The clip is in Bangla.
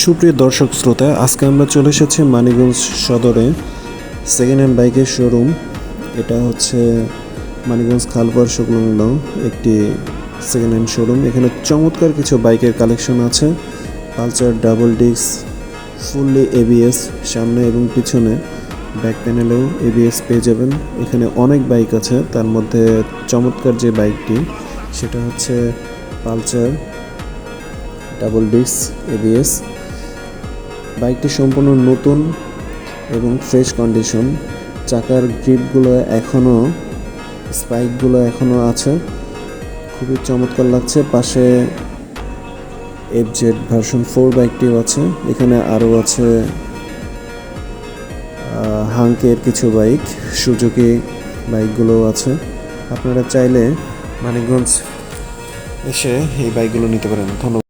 সুপ্রিয় দর্শক শ্রোতা, আজকে আমরা চলে এসেছি মানিগঞ্জ সদরে সেকেন্ড হ্যান্ড বাইকের শোরুম এটা হচ্ছে মানিগঞ্জ খালপার সংলগ্ন একটি সেকেন্ড হ্যান্ড শোরুম এখানে চমৎকার কিছু বাইকের কালেকশন আছে। Pulsar double disc fully ABS সামনে এবং পিছনে ব্যাক প্যানেলেও এবিএস পেয়ে যাবেন। এখানে অনেক বাইক আছে, তার মধ্যে চমৎকার যে বাইকটি সেটা হচ্ছে পালসার ডাবল ডিস্ক এবিএস বাইকটি সম্পূর্ণ নতুন এবং ফ্রেশ কন্ডিশন। চাকার গ্রিপগুলো এখনও স্পাইকগুলো এখনও আছে। খুবই চমৎকার লাগছে। পাশে এফ জেড ভার্সন ফোর বাইকটিও আছে। এখানে আরও আছে হাঙ্কের কিছু বাইক, সুজুকি বাইকগুলোও আছে। আপনারা চাইলে মানিকগঞ্জ এসে এই বাইকগুলো নিতে পারেন। ধন্যবাদ।